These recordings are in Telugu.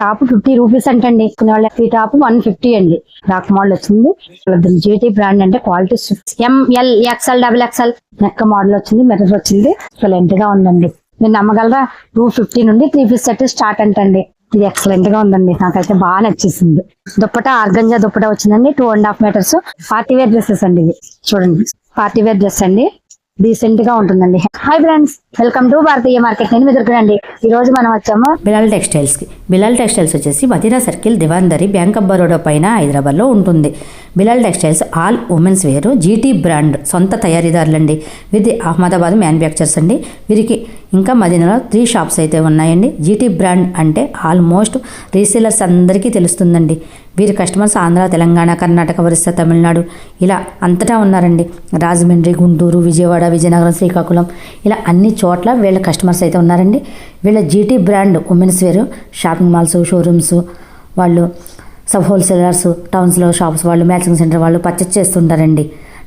టాప్ ఫిఫ్టీ రూపీస్ అంటండి కొనే వాళ్ళకి ఈ టాప్ వన్ ఫిఫ్టీ అండి. రాక్ మోడల్ వచ్చింది. జీటీ బ్రాండ్ అంటే quality M L XL double XL నెక్క మోడల్ వచ్చింది. మిర్రర్ వచ్చింది. ఎక్సలెంట్గా ఉందండి. నేను నమ్మగలరా? టూ ఫిఫ్టీ నుండి త్రీ ఫిఫ్టీ సెట్ స్టార్ట్ అంటండి. ఇది ఎక్సలెంట్గా ఉందండి. నాకైతే బాగా నచ్చేసింది. దుప్పట ఆర్గంజా దుప్పట వచ్చిందండి. Two and half metres party wear dresses అండి ఇది చూడండి. పార్టీ వేర్ డ్రెస్ అండి. డీసెంట్గా ఉంటుందండి. Hi friends welcome to Bharatiya market నేను మీ ఈ రోజు మనం వచ్చాము బిలాల్ టెక్స్టైల్స్కి. బిలాల్ టెక్స్టైల్స్ వచ్చేసి Madina circle దివాందరి bank of Baroda పైన హైదరాబాద్లో ఉంటుంది. Bilal textiles all women's wear. GT brand సొంత తయారీదారులండి. వీరి అహ్మదాబాద్ మ్యానుఫ్యాక్చర్స్ అండి. వీరికి ఇంకా మదీనాలో త్రీ షాప్స్ అయితే ఉన్నాయండి. జీటీ బ్రాండ్ అంటే ఆల్మోస్ట్ రీసేలర్స్ అందరికీ తెలుస్తుందండి. వీరి కస్టమర్స్ ఆంధ్ర తెలంగాణ కర్ణాటక ఒరిస్సా తమిళనాడు ఇలా అంతటా ఉన్నారండి. రాజమండ్రి గుంటూరు విజయవాడ విజయనగరం శ్రీకాకుళం ఇలా అన్ని చోట్ల వీళ్ళ కస్టమర్స్ అయితే ఉన్నారండి. వీళ్ళ GT brand women's wear. Shopping malls showrooms వాళ్ళు సబ్ హోల్సేలర్స్ టౌన్స్లో షాప్స్ వాళ్ళు మ్యాచింగ్ సెంటర్ వాళ్ళు పర్చేస్ చేస్తుంటారండి.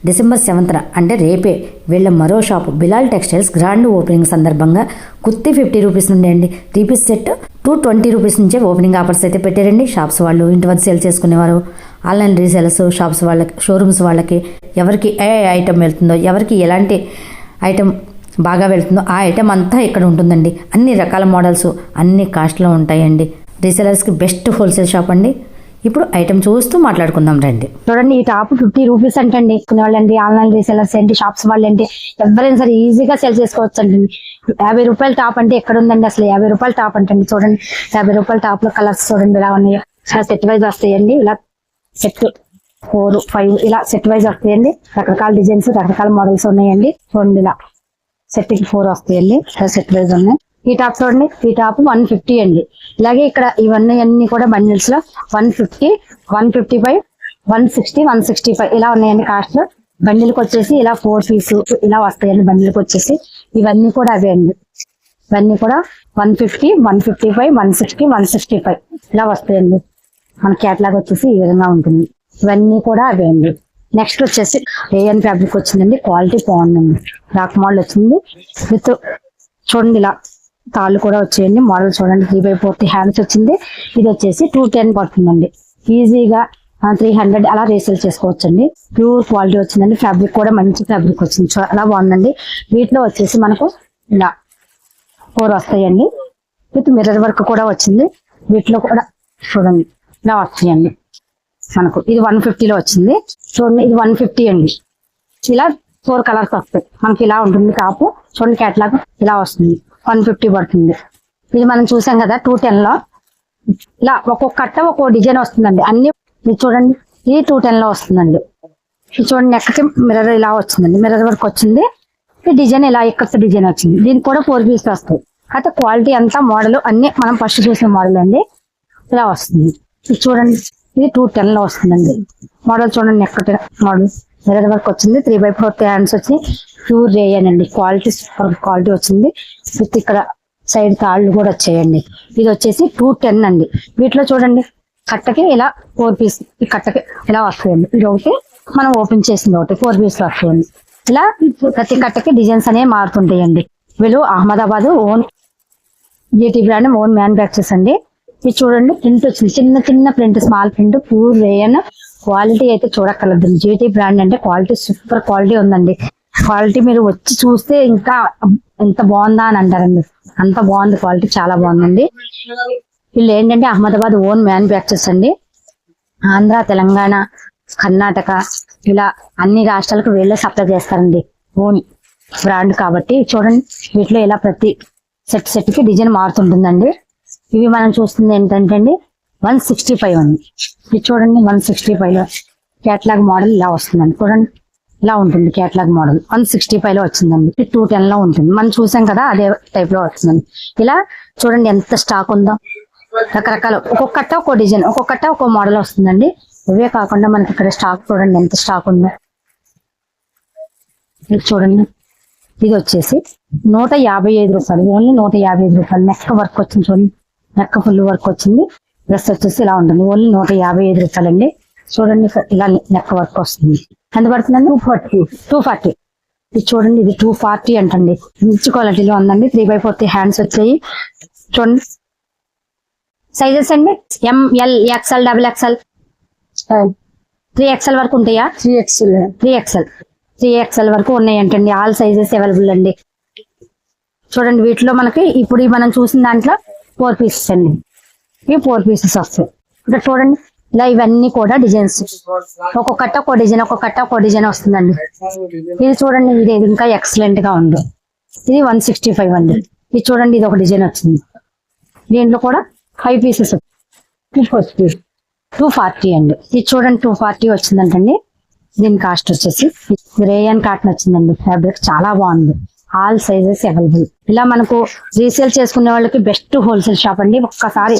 డిసెంబర్ సెవెంత్న అంటే రేపే వీళ్ళ మరో shop Bilal textiles grand opening సందర్భంగా కుర్తి ఫిఫ్టీ రూపీస్ నుండి అండి. Three piece set two twenty rupees నుంచే ఓపెనింగ్ ఆఫర్స్ అయితే పెట్టారండి. షాప్స్ వాళ్ళు ఇంటి వద్ద సేల్ చేసుకునేవారు. ఆన్లైన్ రీసేలర్స్ షాప్స్ వాళ్ళకి షోరూమ్స్ వాళ్ళకి ఎవరికి ఏ ఐటెం వెళ్తుందో ఎవరికి ఎలాంటి ఐటమ్ బాగా వెళ్తుందో ఆ ఐటెం అంతా ఇక్కడ ఉంటుందండి. అన్ని రకాల మోడల్స్ అన్ని కాస్ట్లో ఉంటాయండి. రీసేలర్స్కి బెస్ట్ హోల్సేల్ షాప్ అండి. ఇప్పుడు ఐటమ్ చూస్తూ మాట్లాడుకుందాం రండి. చూడండి ఈ టాప్ ఫిఫ్టీ రూపీస్ అంటండి. కొనే వాళ్ళండి ఆన్లైన్ రీసెలర్స్ ఏంటి షాప్స్ వాళ్ళు ఏంటి ఎవరైనా సరే ఈజీగా సెల్ చేసుకోవచ్చు అండి యాభై రూపాయల టాప్ అంటే ఎక్కడ ఉందండి అసలు? యాభై రూపాయల టాప్ అంటండి చూడండి. యాభై రూపాయల టాప్లో కలర్స్ చూడండి ఇలా ఉన్నాయో. సెట్ వైజ్ వస్తాయండి ఇలా సెట్ ఫోర్ ఫైవ్ ఇలా సెట్ వైజ్ వస్తాయండి. రకరకాల డిజైన్స్ రకరకాల మోడల్స్ ఉన్నాయండి. చూడండి ఇలా సెట్కి ఫోర్ వస్తాయండి సెట్ వైజ్ ఉన్నాయి. ఈ టాప్ చూడండి ఈ టాప్ వన్ ఫిఫ్టీ అండి. ఇలాగే ఇక్కడ ఇవన్నీ అన్ని కూడా బండిల్స్లో one fifty one fifty five one sixty one sixty five ఇలా ఉన్నాయండి కాస్ట్ బండిల్కి వచ్చేసి ఇలా ఫోర్ పీస్ ఇలా వస్తాయండి బండిల్కి వచ్చేసి. ఇవన్నీ కూడా అవే అండి. ఇవన్నీ కూడా one fifty one fifty five one sixty one sixty five ఇలా వస్తాయండి. మన క్యాట్లాగ్ వచ్చేసి ఈ విధంగా ఉంటుంది. ఇవన్నీ కూడా అవే అండి. నెక్స్ట్ వచ్చేసి ఏఎన్ ఫ్యాబ్రిక్ వచ్చిందండి. క్వాలిటీ బాగుందండి. రాక్ మోడల్ వచ్చింది. విత్ చూడండి ఇలా తాళ్ళు కూడా వచ్చేయండి. మోడల్ చూడండి. త్రీ బై ఫోర్టీ హ్యాండ్స్ వచ్చింది. ఇది వచ్చేసి టూ టెన్ పడుతుందండి. ఈజీగా త్రీ హండ్రెడ్ అలా రీసేల్ చేసుకోవచ్చండి. ప్యూర్ క్వాలిటీ వచ్చిందండి. ఫ్యాబ్రిక్ కూడా మంచి ఫ్యాబ్రిక్ వచ్చింది. చాలా బాగుందండి. వీటిలో వచ్చేసి మనకు ఇలా ఫోర్ వస్తాయండి. విత్ మిర్రర్ వర్క్ కూడా వచ్చింది. వీటిలో కూడా చూడండి. ఇలా వస్తాయండి. మనకు ఇది వన్ ఫిఫ్టీలో వచ్చింది. చూడండి ఇది వన్ ఫిఫ్టీ అండి. ఇలా ఫోర్ కలర్స్ వస్తాయి. మనకి ఇలా ఉంటుంది కాపు. చూడండి క్యాట్లాగ్ ఇలా వస్తుంది. వన్ ఫిఫ్టీ పడుతుంది. ఇది మనం చూసాం కదా టూ టెన్లో. ఇలా ఒక్కొక్క కట్ట ఒక్కో డిజైన్ వస్తుందండి. అన్ని ఇది చూడండి ఇది టూ టెన్లో వస్తుందండి. ఇది చూడండి నెక్కకి మిర్రర్ ఇలా వచ్చిందండి మిర్రర్ వర్క్ వచ్చింది. ఈ డిజైన్ ఇలా ఇక్కడ డిజైన్ వచ్చింది. దీనికి కూడా ఫోర్ పీస్ వస్తాయి. అయితే క్వాలిటీ అంతా మోడల్ అన్ని మనం ఫస్ట్ చూసిన మోడల్ అండి. ఇలా వస్తుంది. ఇది చూడండి ఇది టూ టెన్లో వస్తుందండి. మోడల్ చూడండి ఎక్కడ మోడల్ మిర్రర్ వర్క్ వచ్చింది. త్రీ బై ఫోర్ హ్యాండ్స్ వచ్చి ప్యూర్ రేయన్ అండి. క్వాలిటీ సూపర్ క్వాలిటీ వచ్చింది. విత్ ఇక్కడ సైడ్ తాళ్ళు కూడా వచ్చాయండి. ఇది వచ్చేసి టూ టెన్ అండి. వీటిలో చూడండి కట్టకి ఇలా ఫోర్ పీస్ ఈ కట్టకి ఇలా వస్తాయండి. ఇది ఒకటి మనం ఓపెన్ చేసింది ఒకటి ఫోర్ పీస్ వస్తాయండి. ఇలా ప్రతి కట్టకి డిజైన్స్ అనేవి మారుతుంటాయండి. వీళ్ళు Ahmedabad own GT brand own manufactures అండి. ఇది చూడండి ప్రింట్ వచ్చింది. చిన్న చిన్న print small print pure rayon quality అయితే చూడక్కర్లేదు. జీటీ బ్రాండ్ అంటే క్వాలిటీ సూపర్ క్వాలిటీ ఉందండి. క్వాలిటీ మీరు వచ్చి చూస్తే ఇంకా ఎంత బాగుందా అని అంటారండి. అంత బాగుంది క్వాలిటీ చాలా బాగుందండి. వీళ్ళు ఏంటంటే అహ్మదాబాద్ ఓన్ మ్యానుఫ్యాక్చర్స్ అండి. ఆంధ్ర తెలంగాణ కర్ణాటక ఇలా అన్ని రాష్ట్రాలకు వీళ్ళే సప్లై చేస్తారండి. ఓన్ బ్రాండ్ కాబట్టి చూడండి వీటిలో ఇలా ప్రతి సెట్ సెట్కి డిజైన్ మారుతుంటుందండి. ఇవి మనం చూస్తుంది ఏంటంటే అండి వన్ సిక్స్టీ ఫైవ్ అండి. ఇది చూడండి one sixty five catalogue catalogue model ఇలా వస్తుందండి. చూడండి ఇలా ఉంటుంది కేటలాగ్ మోడల్. వన్ సిక్స్టీ ఫైవ్లో వచ్చిందండి. ఇది టూ టెన్లో ఉంటుంది. మనం చూసాం కదా అదే టైప్లో వచ్చిందండి. ఇలా చూడండి ఎంత స్టాక్ ఉందో. రకరకాల. ఒక్కొక్కట ఒక్కో డిజైన్ ఒక్కొక్కట ఒక్కో మోడల్ వస్తుందండి. ఇవే కాకుండా మనకి ఇక్కడ స్టాక్ చూడండి ఎంత స్టాక్ ఉందో. ఇది చూడండి. ఇది వచ్చేసి నూట యాభై ఐదు రూపాయలు. ఓన్లీ నూట యాభై ఐదు రూపాయలు. నెక్క వర్క్ వచ్చింది చూడండి. నెక్క ఫుల్ వర్క్ వచ్చింది. డ్రెస్ వచ్చేసి ఇలా ఉంటుంది. ఓన్లీ నూట యాభై ఐదు రూపాయలండి. చూడండి ఇలా నెక్క వర్క్ వస్తుంది. ఎంత పడుతుందండి? టూ ఫార్టీ టూ ఫార్టీ ఇది చూడండి ఇది టూ ఫార్టీ అంటండి. మంచి క్వాలిటీలో ఉందండి. త్రీ బై ఫోర్టీ హ్యాండ్స్ వచ్చాయి. చూడండి. సైజెస్ అండి? M L XL double XL three XL వరకు ఉంటాయా? Three XL three XL three XL వరకు ఉన్నాయంటండి. ఆల్ సైజెస్ అవైలబుల్ అండి. చూడండి వీటిలో మనకి ఇప్పుడు మనం చూసిన దాంట్లో ఫోర్ పీసెస్ అండి. ఇవి ఫోర్ పీసెస్ వస్తాయి. ఇక్కడ చూడండి. ఇలా ఇవన్నీ కూడా డిజైన్స్. ఒక్కొక్కట ఒక డిజైన్ ఒక్కొక్కట ఒక డిజైన్ వస్తుందండి. ఇది చూడండి ఇది ఇంకా ఎక్సలెంట్గా ఉంది. ఇది వన్ సిక్స్టీ ఫైవ్ అండి. ఇది చూడండి ఇది ఒక డిజైన్ వచ్చింది. దీంట్లో కూడా ఫైవ్ పీసెస్ టూ ఫార్టీ అండి. ఇది చూడండి టూ ఫార్టీ వచ్చిందంటండి. దీని కాస్ట్ వచ్చేసి రేయన్ కాటన్ వచ్చిందండి. ఫ్యాబ్రిక్ చాలా బాగుంది. ఆల్ సైజెస్ అవైలబుల్ ఇలా మనకు రీసేల్ చేసుకునే వాళ్ళకి బెస్ట్ హోల్సేల్ షాప్ అండి. ఒక్కసారి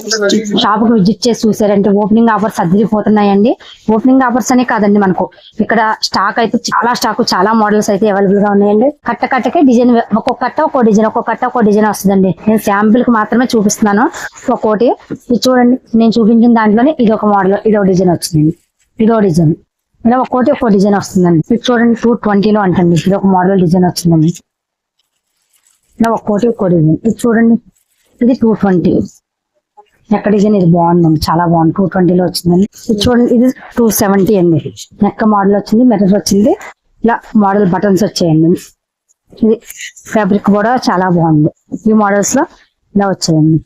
షాప్కు విజిట్ చేసి చూసారంటే ఓపెనింగ్ ఆఫర్స్ అదిరిపోతున్నాయండి. ఓపెనింగ్ ఆఫర్స్ అనే కాదండి మనకు. ఇక్కడ స్టాక్ అయితే చాలా స్టాక్ చాలా మోడల్స్ అయితే అవైలబుల్గా ఉన్నాయండి. కట్ట కట్టకే డిజైన్ ఒక్కొక్క కట్ట ఒక్కో డిజైన్ ఒక్కొక్క కట్ట ఒక్కో డిజైన్ వస్తుందండి. నేను శాంపిల్కి మాత్రమే చూపిస్తున్నాను. ఒక్కోటి ఇది చూడండి నేను చూపించిన దాంట్లోనే ఇది ఒక మోడల్ ఇదో డిజైన్ వచ్చింది ఇదో డిజైన్. ఇలా ఒక్కోటి ఒక్కో డిజైన్ వస్తుందండి. ఇది చూడండి టూ ట్వంటీలో అంటండి. ఇది ఒక మోడల్ డిజైన్ వచ్చిందండి. ఇలా ఒక్కోటి ఒక్కో డిజైన్ ఇది చూడండి. ఇది టూ ట్వంటీ నెక్ డిజైన్ ఇది బాగుందండి. చాలా బాగుంది. టూ ట్వంటీలో వచ్చిందండి. ఇది చూడండి. ఇది టూ సెవెంటీ అండి. నెక్క మోడల్ వచ్చింది. మెరర్ వచ్చింది. ఇలా మోడల్ బటన్స్ వచ్చాయండి. ఇది ఫ్యాబ్రిక్ కూడా చాలా బాగుంది. ఈ మోడల్స్లో ఇలా వచ్చాయండి.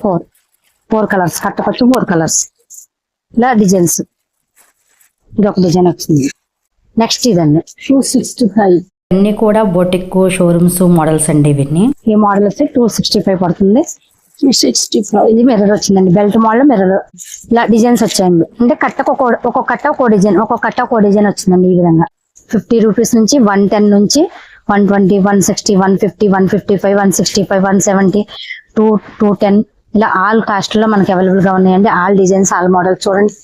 ఫోర్ ఫోర్ కలర్స్ కట్టకొచ్చి ఫోర్ కలర్స్ ఇలా డిజైన్స్ ఇది ఒక డిజైన్ వచ్చింది. నెక్స్ట్ ఇదండి. టూ సిక్స్టీ ఫైవ్ అన్ని కూడా బొటిక్ షోరూమ్స్ మోడల్స్ అండి ఇవన్నీ. ఈ మోడల్ వచ్చి టూ సిక్స్టీ ఫైవ్ పడుతుంది. సిక్స్టీ ఫైవ్ ఇది మిర్రర్ వచ్చిందండి. బెల్ట్ మోడల్ మిర్రర్ ఇలా డిజైన్స్ వచ్చాయండి. అంటే కట్టకు ఒక ఒక్కొక్క కట్ట ఒక డిజైన్ ఒక్కొక్క కట్ట ఒక డిజైన్ వచ్చిందండి ఈ విధంగా. ఫిఫ్టీ రూపీస్ నుంచి వన్ టెన్ నుంచి one twenty one sixty one fifty one fifty five one sixty five one seventy two two ten ఇలా ఆల్ కాస్ట్లో మనకి అవైలబుల్గా ఉన్నాయండి. ఆల్ డిజైన్స్ ఆల్ మోడల్స్ చూడండి.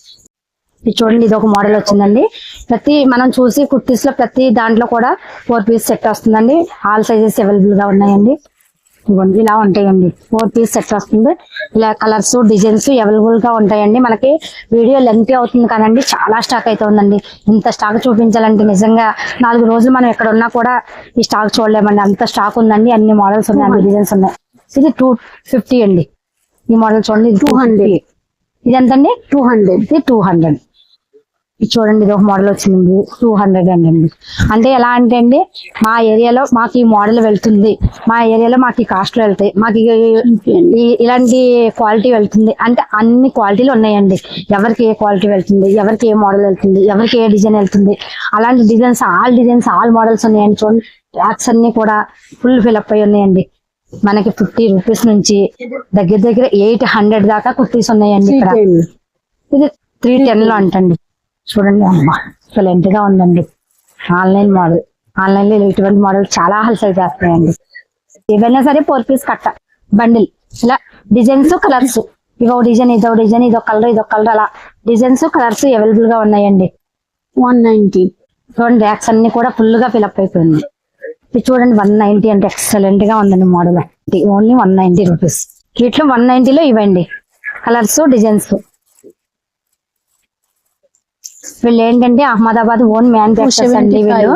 ఇది చూడండి ఇది ఒక మోడల్ వచ్చిందండి. ప్రతి మనం చూసి కుర్తీస్లో ప్రతి దాంట్లో కూడా ఫోర్ పీస్ సెట్ వస్తుందండి. ఆల్ సైజెస్ అవైలబుల్గా ఉన్నాయండి. ఇదిగోండి ఇలా ఉంటాయండి. ఫోర్ పీస్ సెట్ వస్తుంది. ఇలా కలర్స్ డిజైన్స్ అవైలబుల్గా ఉంటాయండి. మనకి వీడియో లెంత్ అవుతుంది కానండి చాలా స్టాక్ అయితే ఉందండి. ఇంత స్టాక్ చూపించాలంటే నిజంగా నాలుగు రోజులు మనం ఎక్కడ ఉన్నా కూడా ఈ స్టాక్ చూడలేమండి. అంత స్టాక్ ఉందండి. అన్ని మోడల్స్ ఉన్నాయి అన్ని డిజైన్స్ ఉన్నాయి. ఇది టూ ఫిఫ్టీ అండి. ఈ మోడల్ చూడండి టూ హండ్రెడ్ ఇది ఎంతండి? టూ హండ్రెడ్ ఇది టూ హండ్రెడ్ ఇది చూడండి ఇది ఒక మోడల్ వచ్చింది టూ హండ్రెడ్ అండి అండి. అంటే ఎలా అంటే అండి మా ఏరియాలో మాకు ఈ మోడల్ వెళ్తుంది. మా ఏరియాలో మాకు ఈ కాస్ట్లు వెళ్తాయి. మాకు ఇలాంటి క్వాలిటీ వెళ్తుంది. అంటే అన్ని క్వాలిటీలు ఉన్నాయండి. ఎవరికి ఏ క్వాలిటీ వెళ్తుంది ఎవరికి ఏ మోడల్ వెళ్తుంది ఎవరికి ఏ డిజైన్ వెళ్తుంది. అలాంటి designs all designs all models ఉన్నాయండి చూడండి. ట్యాక్స్ అన్ని కూడా ఫుల్ ఫిల్అప్ అయి ఉన్నాయండి. మనకి ఫిఫ్టీ రూపీస్ నుంచి దగ్గర దగ్గర ఎయిట్ హండ్రెడ్ దాకా కుర్తీస్ ఉన్నాయండి ఇక్కడ. ఇది త్రీ టెన్లో అంటండి. చూడండి అమ్మా ఎక్సలెంట్గా ఉందండి. ఆన్లైన్ మోడల్ ఆన్లైన్లో ఇటువంటి మోడల్ చాలా హల్సల్ చేస్తున్నాయండి ఏవైనా సరే ఫోర్ పీస్ కట్ట బండిల్ ఇలా డిజైన్స్ కలర్స్. ఇదో డిజైన్ ఇదో డిజైన్ ఇదో కలర్ ఇదో కలర్ అలా డిజైన్స్ కలర్స్ అవైలబుల్గా ఉన్నాయండి. One ninety. చూడండి ర్యాక్స్ అన్ని కూడా ఫుల్గా ఫిల్అప్ అయిపోయింది. ఇది చూడండి వన్ నైన్టీ అంటే ఎక్సలెంట్గా ఉందండి model. Only one ninety rupees. వీటిలో వన్ నైన్టీలో ఇవ్వండి. Colours designs. వీళ్ళు ఏంటంటే అహ్మదాబాద్ ఓన్ మ్యానుఫ్యాక్చర్స్ అండి వీళ్ళు.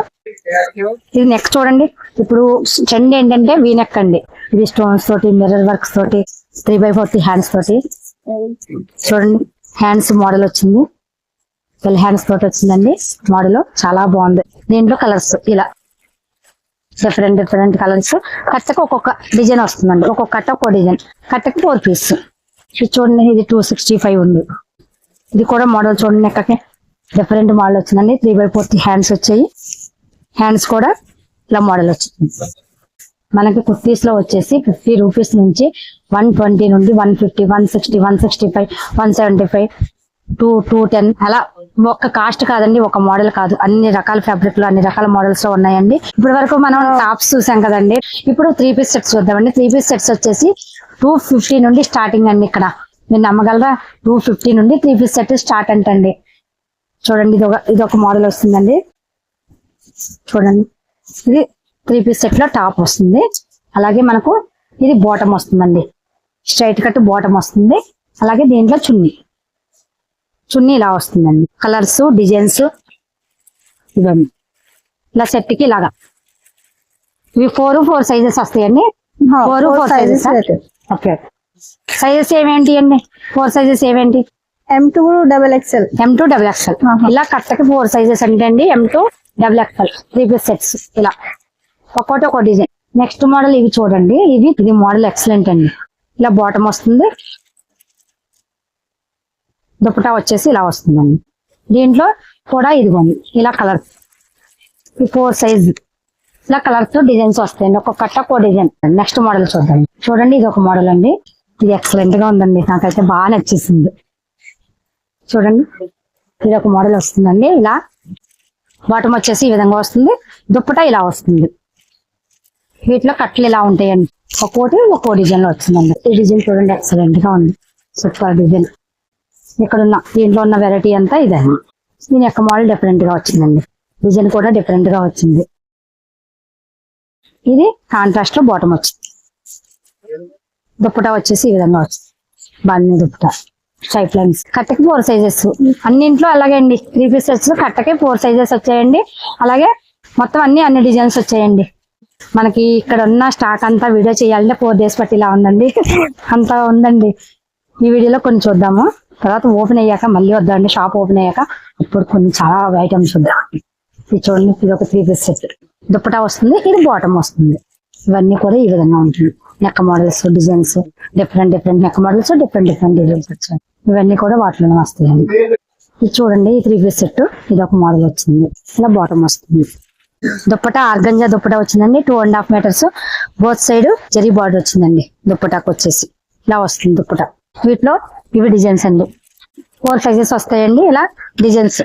ఇది నెక్ చూడండి. ఇప్పుడు ట్రెండ్ ఏంటంటే వీ నెక్ అండి. ఇది స్టోన్స్ తోటి మిర్రర్ వర్క్స్ తోటి త్రీ బై ఫోర్టీ హ్యాండ్స్ తోటి. చూడండి హ్యాండ్స్ మోడల్ వచ్చింది. ట్వెల్వ్ హ్యాండ్స్ తోటి వచ్చిందండి మోడల్. చాలా బాగుంది. దీంట్లో కలర్స్ ఇలా. Different different colours. కట్టకు ఒక్కొక్క డిజైన్ వస్తుందండి. ఒక్కొక్క కట్ట ఒక్కో డిజైన్. కట్టకు four piece. ఇది చూడండి ఇది టూ సిక్స్టీ ఫైవ్ ఉంది. ఇది కూడా మోడల్ చూడండి నెక్కకి. డిఫరెంట్ మోడల్ వచ్చిందండి. త్రీ బై ఫోర్త్ హ్యాండ్స్ వచ్చాయి. హ్యాండ్స్ కూడా ఇలా మోడల్ వచ్చింది. మనకి కుర్తీస్లో వచ్చేసి ఫిఫ్టీ రూపీస్ నుంచి వన్ ట్వంటీ నుండి one fifty one sixty one sixty five one seventy five two two ten అలా ఒక్క కాస్ట్ కాదండి ఒక మోడల్ కాదు. అన్ని రకాల ఫ్యాబ్రిక్లో అన్ని రకాల మోడల్స్లో ఉన్నాయండి. ఇప్పటి వరకు మనం టాప్స్ చూసాం కదండి. ఇప్పుడు త్రీ పీస్ సెట్స్ చూద్దామండి. త్రీ పీస్ సెట్స్ వచ్చేసి టూ ఫిఫ్టీ నుండి స్టార్టింగ్ అండి ఇక్కడ. మీరు నమ్మగలరా? టూ ఫిఫ్టీ నుండి త్రీ పీస్ సెట్ స్టార్ట్ అంటండి. చూడండి ఇది ఒక ఇది ఒక మోడల్ వస్తుందండి. చూడండి. ఇది త్రీ పీస్ సెట్లో టాప్ వస్తుంది. అలాగే మనకు ఇది బాటమ్ వస్తుందండి. స్ట్రైట్ కట్ బాటమ్ వస్తుంది. అలాగే దీంట్లో చున్నీ. చున్నీ ఇలా వస్తుందండి. కలర్స్ డిజైన్స్ ఇవన్నీ. ఇలా సెట్కి ఇలాగా. ఇవి ఫోర్ ఫోర్ సైజెస్ వస్తాయండి. Four four sizes okay sizes ఏమేంటి అండి? Four sizes ఏమేంటి? M two double XL M two double XL ఇలా కట్టకి ఫోర్ సైజెస్ అంటే అండి M two double XL three piece sets ఇలా. ఒక్కోటి ఒక డిజైన్. నెక్స్ట్ మోడల్ ఇవి చూడండి. ఇవి ఇది మోడల్ ఎక్సలెంట్ అండి. ఇలా బాటమ్ వస్తుంది. దుపటా వచ్చేసి ఇలా వస్తుందండి. దీంట్లో కూడా ఇదిగోండి. ఇలా కలర్ ఈ ఫోర్ సైజ్ ఇలా కలర్స్ డిజైన్స్ వస్తాయండి. ఒక్కొక్క కట్ట ఒక్కో డిజైన్. నెక్స్ట్ మోడల్ చూద్దాం. చూడండి ఇది ఒక మోడల్ అండి. ఇది ఎక్సలెంట్గా ఉందండి. నాకైతే బాగా నచ్చేసింది. చూడండి. ఇది ఒక మోడల్ వస్తుందండి. ఇలా బాటమ్ వచ్చేసి ఈ విధంగా వస్తుంది. దుప్పట ఇలా వస్తుంది. వీటిలో కట్లు ఇలా ఉంటాయండి. ఒక్కోటి ఒక్కో డిజైన్లో వచ్చిందండి ఈ డిజైన్ చూడండి ఎక్సలెంట్గా ఉంది. సూపర్ డిజైన్ ఇక్కడ ఉన్న దీంట్లో ఉన్న వెరైటీ అంతా ఇదే దీని యొక్క మోడల్ డిఫరెంట్గా వచ్చిందండి. డిజైన్ కూడా డిఫరెంట్గా వచ్చింది. ఇది కాంట్రాస్ట్లో బాటమ్ వచ్చింది. దుప్పట వచ్చేసి ఈ విధంగా వచ్చింది. బాగా దుప్పట. స్ట్రైప్ లైన్స్ కట్టకి ఫోర్ సైజెస్ అన్నింట్లో అలాగే అండి. త్రీ పీస్ సెట్స్ కట్టకి ఫోర్ సైజెస్ వచ్చాయండి. అలాగే మొత్తం అన్ని అన్ని డిజైన్స్ వచ్చాయండి. మనకి ఇక్కడ ఉన్న స్టాక్ అంతా వీడియో చేయాలంటే ఫోర్ డేస్ పట్టి ఇలా ఉందండి. అంతా ఉందండి. ఈ వీడియోలో కొన్ని చూద్దాము. తర్వాత ఓపెన్ అయ్యాక మళ్ళీ వద్దామండి. షాప్ ఓపెన్ అయ్యాక ఇప్పుడు కొన్ని చాలా ఐటమ్స్ చూద్దాం. ఇది చూడండి. ఇది ఒక త్రీ పీస్ సెట్ దుప్పటా వస్తుంది. ఇది బాటమ్ వస్తుంది. ఇవన్నీ కూడా ఈ విధంగా ఉంటుంది. నెక్క మోడల్స్ డిజైన్స్ డిఫరెంట్ డిఫరెంట్ నెక్క మోడల్స్ డిఫరెంట్ డిఫరెంట్ డిజైన్స్ వచ్చాయి. ఇవన్నీ కూడా వాటిలోనే వస్తాయండి. ఇది చూడండి ఈ త్రీ పీస్ సెట్ ఇది ఒక మోడల్ వచ్చింది. ఇలా బాటమ్ వస్తుంది. దుప్పట ఆర్గంజా దుప్పట వచ్చిందండి. Two and half metres both side zari border వచ్చిందండి. దుప్పటాకు వచ్చేసి. ఇలా వస్తుంది దుప్పట. వీటిలో ఇవి డిజైన్స్ అండి. ఫోర్ సైజెస్ వస్తాయండి. ఇలా డిజైన్స్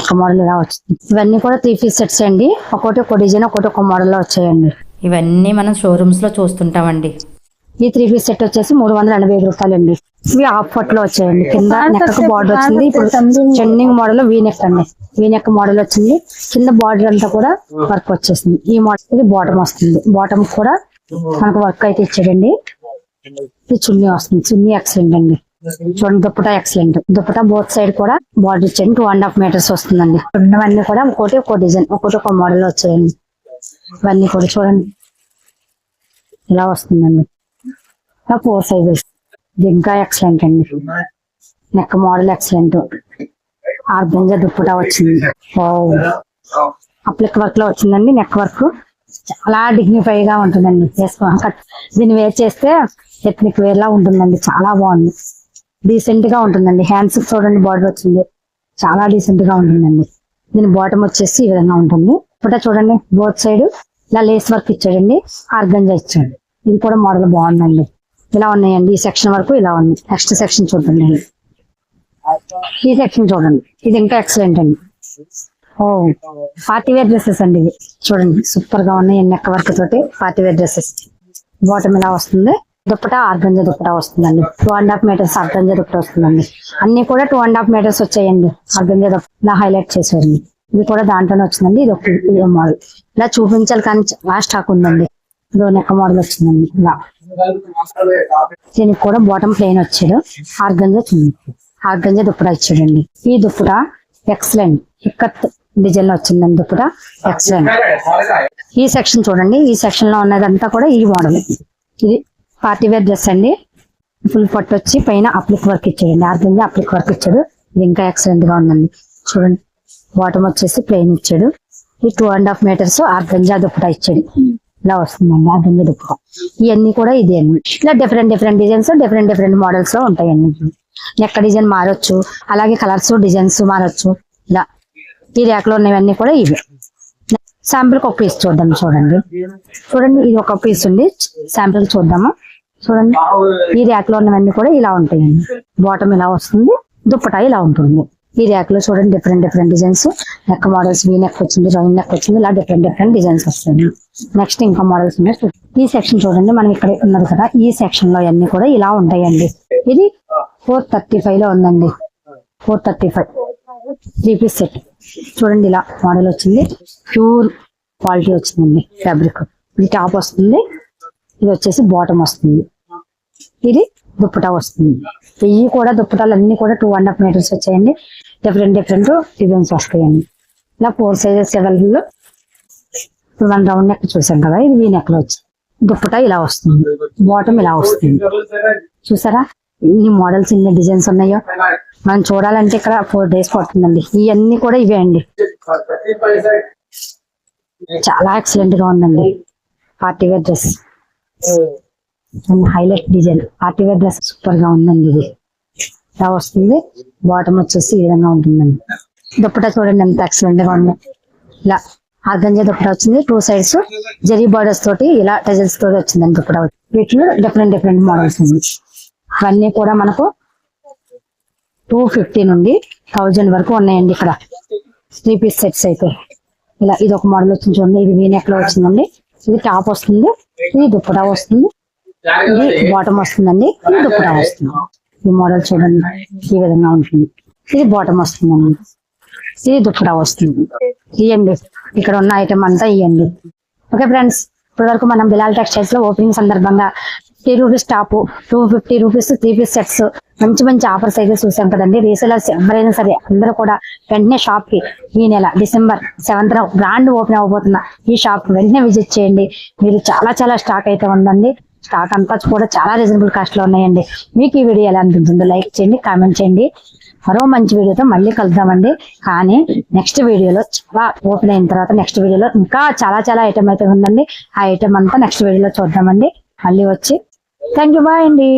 ఒక మోడల్ ఇలా వచ్చింది. ఇవన్నీ కూడా త్రీ పీస్ సెట్స్ అండి. ఒకటి ఒక డిజైన్ ఒకటి ఒక మోడల్లో వచ్చాయండి. ఇవన్నీ మనం షోరూమ్స్లో చూస్తుంటామండి. ఈ త్రీ పీస్ సెట్ వచ్చేసి మూడు వందల ఎనభై ఐదు రూపాయలు అండి ఇవి హాఫ్ ఫట్లో వచ్చాయండి. కింద నెక్ బార్డర్ వచ్చింది. ఇప్పుడు ట్రెండింగ్ మోడల్ వీ నెక్ అండి. వీ నెక్ మోడల్ వచ్చింది. కింద బార్డర్ అంతా కూడా వర్క్ వచ్చేసింది. ఈ మోడల్ ఇది బాటమ్ వస్తుంది. బాటమ్ కూడా మనకు వర్క్ అయితే ఇచ్చాడండి. ఇది చున్నీ వస్తుంది. చున్నీ ఎక్సలెంట్ అండి. చూడండి dupatta excellent dupatta both side కూడా బార్డర్ ఇచ్చాడు టూ అండ్ హాఫ్ మీటర్స్ వస్తుందండి. ఉన్నవన్నీ కూడా ఒక్కోటి ఒక్కో డిజైన్ ఒక్కోటి ఒక మోడల్ వచ్చాయండి. ఇవన్నీ కూడా చూడండి. ఇలా వస్తుందండి. ఇలా ఫోర్ సైజెస్ ఇంకా ఎక్సలెంట్ అండి. Neck model excellent organza dupatta వచ్చింది. అప్లిక్ వర్క్లో వచ్చిందండి నెక్ వర్క్ చాలా డిగ్నిఫై గా ఉంటుందండి. వేసుకో దీన్ని వేర్ చేస్తే ఎత్నిక్ వేర్ లా ఉంటుందండి. చాలా బాగుంది. డీసెంట్గా ఉంటుందండి. హ్యాండ్స్ చూడండి బార్డర్ వచ్చింది. చాలా డీసెంట్గా ఉంటుందండి. దీని బాటమ్ వచ్చేసి ఈ విధంగా ఉంటుంది. ఇప్పుడు చూడండి బోత్ సైడ్ ఇలా లేస్ వర్క్ ఇచ్చాడండి. ఆర్గంజా ఇచ్చాడు. ఇది కూడా మోడల్ బాగుందండి. ఇలా ఉన్నాయండి ఈ సెక్షన్ వరకు ఇలా ఉంది. నెక్స్ట్ సెక్షన్ చూడండి ఈ సెక్షన్ చూడండి. ఇది ఇంకా ఎక్సలెంట్ అండి. ఓ పార్టీ వేర్ డ్రెస్సెస్ అండి ఇది చూడండి సూపర్గా ఉన్నాయి నెక్ వర్క్ తోటి పార్టీ వేర్ డ్రెస్సెస్. బాటమ్ ఇలా వస్తుంది. దుప్పట ఆర్గంజ దుప్పట వస్తుందండి. Two and half metres organza dupatta వస్తుందండి. అన్ని కూడా టూ అండ్ హాఫ్ మీటర్స్ వచ్చాయండి. ఆర్గంజ దుప్పట ఇలా హైలైట్ చేశారండి. ఇది కూడా దాంట్లోనే వచ్చిందండి. ఇది ఒక మోడల్ ఇలా చూపించాలి కానీ లాస్ట్ స్టాక్ ఉందండి. ఇదో నెక్క మోడల్ వచ్చిందండి. ఇలా. దీనికి కూడా బాటమ్ ప్లెయిన్ వచ్చాడు. ఆర్గంజా చున్నీ. ఆర్గంజా దుప్పట ఇచ్చాడండి. ఈ దుప్పట ఎక్సలెంట్ ఇక్కత్ డిజైన్లో వచ్చిందండి దుప్పట. ఎక్సలెంట్ ఈ సెక్షన్ చూడండి. ఈ సెక్షన్లో ఉన్నదంతా కూడా ఈ మోడల్ ఇది పార్టీ వేర్ డ్రెస్ అండి. ఫుల్ పట్టు వచ్చి పైన అప్లిక్ వర్క్ ఇచ్చాడండి. ఆర్గంజా అప్లిక్ వర్క్ ఇచ్చాడు. ఇది ఇంకా ఎక్సలెంట్గా ఉందండి. చూడండి. బాటమ్ వచ్చేసి ప్లెయిన్ ఇచ్చాడు. ఈ two and half metres organza dupatta ఇచ్చాడు. ఇలా వస్తుందండి ఆర్గంజా దుప్పట. ఇవన్నీ కూడా ఇదే అండి. ఇట్లా different different designs different different మోడల్స్లో ఉంటాయండి. నెక్క డిజైన్ మారొచ్చు అలాగే కలర్స్ డిజైన్స్ మారొచ్చు ఇలా ఈ ర్యాక్లో ఉన్నవన్నీ కూడా ఇవే. శాంపుల్ ఒక పీస్ చూద్దాం చూడండి. చూడండి ఇది ఒక పీస్ ఉంది. శాంపుల్ చూద్దాము. చూడండి ఈ ర్యాక్లో ఉన్నవన్నీ కూడా ఇలా ఉంటాయండి. బాటమ్ ఇలా వస్తుంది దుప్పటా ఇలా ఉంటుంది. ఈ ర్యాక్లో చూడండి different different designs neck models V neck వచ్చింది రౌండ్ నెక్ వచ్చింది ఇలా డిఫరెంట్ డిఫరెంట్ డిజైన్స్ వస్తాయి నెక్స్ట్ ఇంకా మోడల్స్ ఉన్నాయి. ఈ సెక్షన్ చూడండి మనం ఇక్కడ ఉన్నది కదా ఈ సెక్షన్లో అన్ని కూడా ఇలా ఉంటాయండి. ఇది ఫోర్ థర్టీ ఫైవ్లో ఉందండి. Four thirty five three piece set చూడండి ఇలా మోడల్ వచ్చింది. ప్యూర్ క్వాలిటీ వచ్చిందండి ఫ్యాబ్రిక్ ఇది టాప్ వస్తుంది. ఇది వచ్చేసి బాటమ్ వస్తుంది. ఇది దుప్పటా వస్తుంది. ఇవి కూడా దుప్పటాలు అన్ని కూడా టూ అండ్ హాఫ్ మీటర్స్ వచ్చాయండి. డిఫరెంట్ డిఫరెంట్ డిజైన్స్ వస్తాయండి. ఇలా ఫోర్ సైజెస్ అవైలబుల్ ఇప్పుడు మనం రౌండ్ నెక్ చూసాం కదా ఇది వీ నెక్ వచ్చింది దుప్పట ఇలా వస్తుంది. బాటమ్ ఇలా వస్తుంది. చూసారా? ఎన్ని మోడల్స్ ఎన్ని డిజైన్స్ ఉన్నాయో. మనం చూడాలంటే ఇక్కడ ఫోర్ డేస్ పడుతుందండి. ఇవన్నీ కూడా ఇవే అండి. చాలా ఎక్సలెంట్గా ఉందండి. Party wear dress highlight design party wear dress సూపర్గా ఉందండి ఇది. ఇలా వస్తుంది. బాటమ్ వచ్చేసి ఈ విధంగా ఉంటుందండి. దుప్పట చూడండి ఎంత ఎక్సలెంట్గా ఉంది. ఇలా ఆర్గంజా దుప్పట వచ్చింది. టూ సైడ్స్ జరీ బార్డర్స్ తోటి ఇలా టజల్స్ తోటి వచ్చిందండి దుప్పటా. వీటిలో డిఫరెంట్ డిఫరెంట్ మోడల్స్ ఉంది ఇవన్నీ కూడా మనకు టూ ఫిఫ్టీ నుండి థౌజండ్ వరకు ఉన్నాయండి ఇక్కడ. త్రీ పీస్ సెట్స్ అయితే. ఇలా ఇది ఒక మోడల్ వచ్చింది చూడండి. ఇది వీనెక్లో వచ్చిందండి. ఇది టాప్ వస్తుంది. ఇది దుప్పటా వస్తుంది. ఇది బాటమ్ వస్తుందండి. ఇది దుప్పటా వస్తుంది ఈ మోడల్ చూడండి. ఈ విధంగా ఉంటుంది. ఇది బాటమ్ వస్తుందండి. ఇది దుప్పటా వస్తుంది. ఇవ్వండి ఇక్కడ ఉన్న ఐటమ్ అంతా ఇవ్వండి ఓకే ఫ్రెండ్స్ ఇప్పటి వరకు మనం బిలాల్ టెక్స్టైల్స్లో ఓపెనింగ్ సందర్భంగా three rupees top two fifty rupees three piece sets మంచి మంచి ఆఫర్స్ అయితే చూసాం కదండి. రీసెలర్స్ ఎవరైనా సరే అందరూ కూడా వెంటనే షాప్కి ఈ నెల డిసెంబర్ సెవెంత్ బ్రాండ్ ఓపెన్ అవబోతున్న ఈ షాప్ వెంటనే విజిట్ చేయండి. మీరు చాలా చాలా స్టాక్ అయితే ఉందండి. స్టాక్ అంతా కూడా చాలా రీజనబుల్ కాస్ట్లో ఉన్నాయండి. మీకు ఈ వీడియో ఎలా అనిపించిందో లైక్ చేయండి కామెంట్ చేయండి. మరో మంచి వీడియోతో మళ్ళీ కలుద్దామండి. కానీ నెక్స్ట్ వీడియోలో చాలా ఓపెన్ అయిన తర్వాత నెక్స్ట్ వీడియోలో ఇంకా చాలా చాలా ఐటమ్ అయితే ఉందండి. ఆ ఐటమ్ అంతా నెక్స్ట్ వీడియోలో చూద్దామండి. మళ్ళీ వచ్చి థ్యాంక్ యూ బాయ్ అండి.